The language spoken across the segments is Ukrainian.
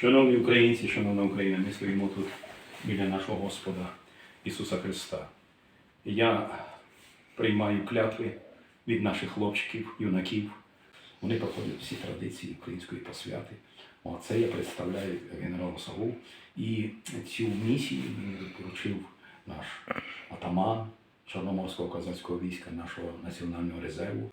Шановні українці, шановна Україна, ми стоїмо тут біля нашого Господа Ісуса Христа. Я приймаю клятви від наших хлопчиків, юнаків. Вони проходять всі традиції української посвяти. О, Це я представляю генералу Саву. І цю місію мені поручив наш атаман Чорноморського козацького війська, нашого національного резерву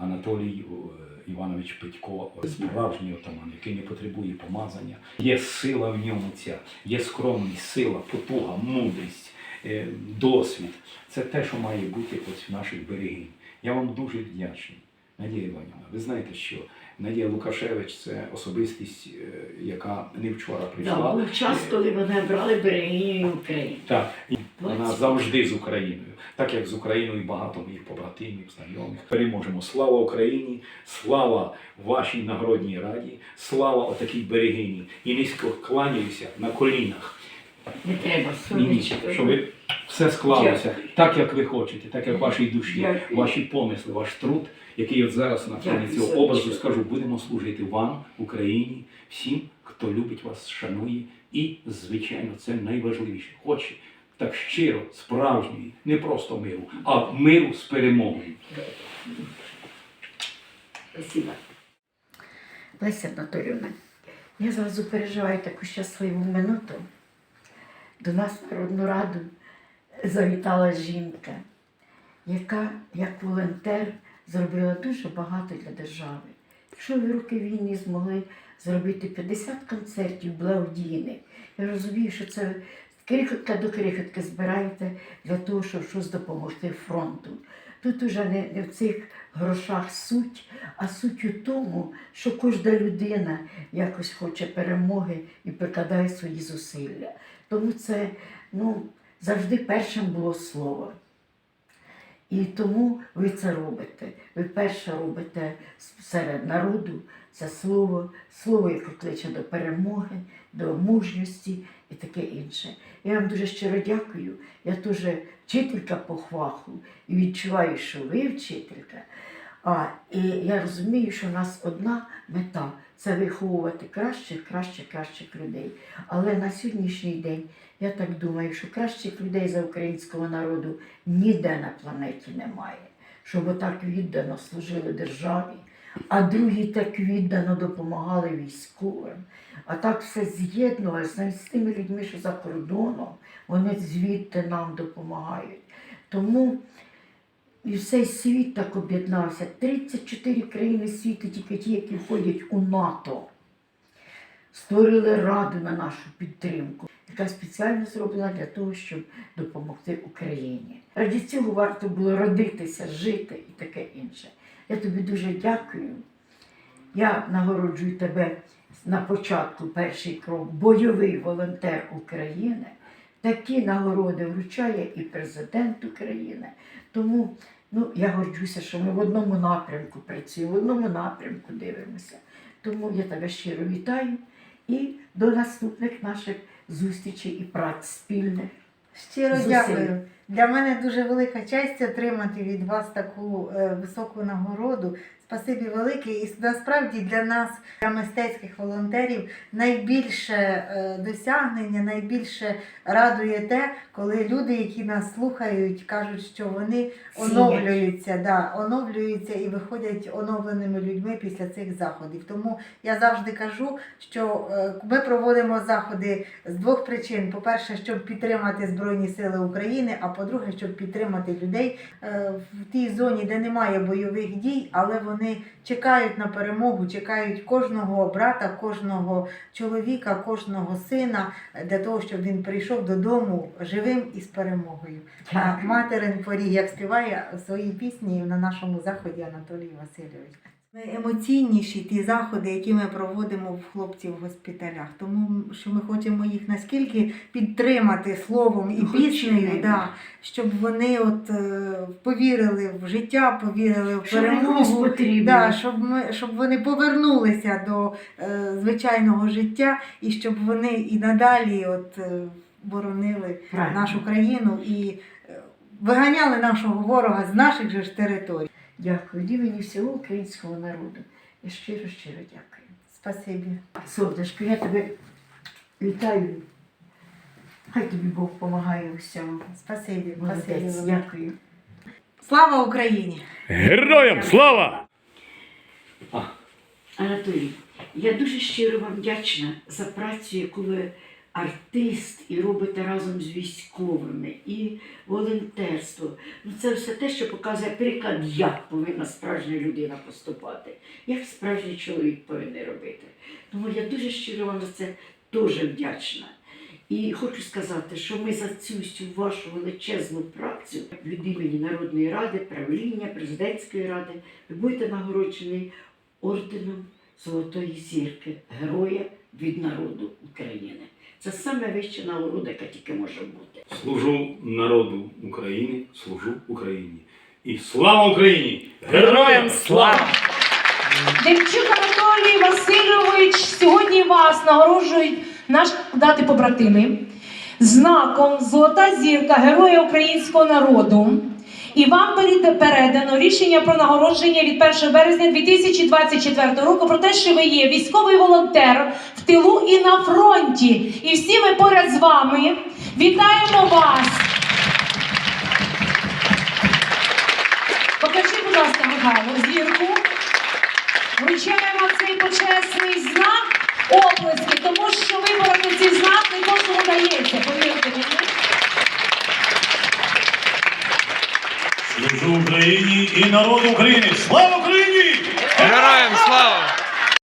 Анатолій е, Іванович Петько, справжній отаман, який не потребує помазання. Є сила в ньому ця, є скромність, сила, потуга, мудрість, е, досвід. Це те, що має бути ось в наших берегінь. Я вам дуже вдячний. Надія Іванівна, ви знаєте, що Надія Лукашевич це особистість, е, яка не вчора прийшла. був час, коли вони брали берегиню України. Так, вона завжди з Україною, так як з Україною багато моїх побратимів, знайомих. Переможемо. Слава Україні, слава вашій нагородній раді, слава отакій берегині. І низько кланяюся на колінах. Не треба Ні, ні, сонечко. щоб все склалося Дякую. так, як ви хочете, так як вашій душі, Дякую. ваші помисли, ваш труд, який от зараз на фоні цього сонечко. образу скажу, будемо служити вам, Україні, всім, хто любить вас, шанує, і, звичайно, це найважливіше. Хоче так щиро, справжньої, не просто миру, а миру з перемогою. Спасибо. Леся Анатоліївна, я зразу переживаю таку щасливу минуту. До нас Народну Раду завітала жінка, яка як волонтер зробила дуже багато для держави. Якщо ви роки війни змогли зробити 50 концертів благодійних, я розумію, що це крихотка до крихотки збираєте для того, щоб щось допомогти фронту. Тут уже не, не в цих грошах суть, а суть у тому, що кожна людина якось хоче перемоги і прикладає свої зусилля. Тому це ну, завжди першим було слово. І тому ви це робите. Ви перше робите серед народу це слово, слово, яке кличе до перемоги, до мужності і таке інше. Я вам дуже щиро дякую. Я теж вчителька по хваху і відчуваю, що ви вчителька. А, і я розумію, що в нас одна мета це виховувати кращих, кращих, кращих людей. Але на сьогоднішній день я так думаю, що кращих людей за українського народу ніде на планеті немає, щоб отак віддано служили державі, а другі так віддано допомагали військовим. А так все з'єднувалося з тими людьми, що за кордоном, вони звідти нам допомагають. Тому і всей світ так об'єднався. 34 країни світу, тільки ті, які входять у НАТО, створили раду на нашу підтримку, яка спеціально зроблена для того, щоб допомогти Україні. Раді цього варто було родитися, жити і таке інше. Я тобі дуже дякую. Я нагороджую тебе на початку перший крок, бойовий волонтер України. Такі нагороди вручає і президент України. Тому ну, я горджуся, що ми в одному напрямку працюємо, в одному напрямку дивимося. Тому я тебе щиро вітаю і до наступних наших зустрічей і праць спільних. Щиро Зусиль. дякую. Для мене дуже велика честь отримати від вас таку е, високу нагороду. Спасибі велике. І насправді для нас, для мистецьких волонтерів, найбільше е, досягнення, найбільше радує те, коли люди, які нас слухають, кажуть, що вони оновлюються, да, оновлюються і виходять оновленими людьми після цих заходів. Тому я завжди кажу, що е, ми проводимо заходи з двох причин: по-перше, щоб підтримати Збройні Сили України, а по-друге, щоб підтримати людей е, в тій зоні, де немає бойових дій, але вони чекають на перемогу, чекають кожного брата, кожного чоловіка, кожного сина для того, щоб він прийшов додому живим і з перемогою. А материн поріг, як співає в своїй пісні на нашому заході Анатолій Васильович. Найемоційніші ті заходи, які ми проводимо в хлопців в госпіталях, тому що ми хочемо їх наскільки підтримати словом і Ну, піснею, да, щоб вони от е, повірили в життя, повірили в перемогу. потрібно. Да, щоб ми щоб вони повернулися до е, звичайного життя і щоб вони і надалі от, е, боронили Правильно. нашу країну і е, виганяли нашого ворога з наших же ж територій. Дякую. Від імені всього українського народу. Я щиро, щиро дякую. Спасибі. Солодочко, я тебе вітаю. Хай тобі Бог допомагає у всьому. Спасибі. Молодець, Спасибі. дякую. Слава Україні! Героям слава! Анатолій, я дуже щиро вам вдячна за працю, яку ви артист і робите разом з військовими, і волонтерство. Ну, це все те, що показує приклад, як повинна справжня людина поступати, як справжній чоловік повинен робити. Тому я дуже щиро вам за це дуже вдячна. І хочу сказати, що ми за цю всю вашу величезну працю від імені Народної ради, правління, президентської ради, ви будете нагороджений орденом Золотої зірки, Героя від народу України. Це саме вища нагорода, яка тільки може бути. Служу народу України, служу Україні. І слава Україні! Героям слава! Демчук Анатолій Васильович, сьогодні вас нагороджують наш дати побратими знаком Золота зірка Героя українського народу. І вам переда- передано рішення про нагородження від 1 березня 2024 року про те, що ви є військовий волонтер в тилу і на фронті. І всі ми поряд з вами вітаємо вас. Покажи, будь ласка, Михайло, зірку. Вручаємо цей почесний знак оплески, тому що вибороти цей знак не кожному дається, повірте мені. Служу Україні і народу України! Слава Україні! Героям слава!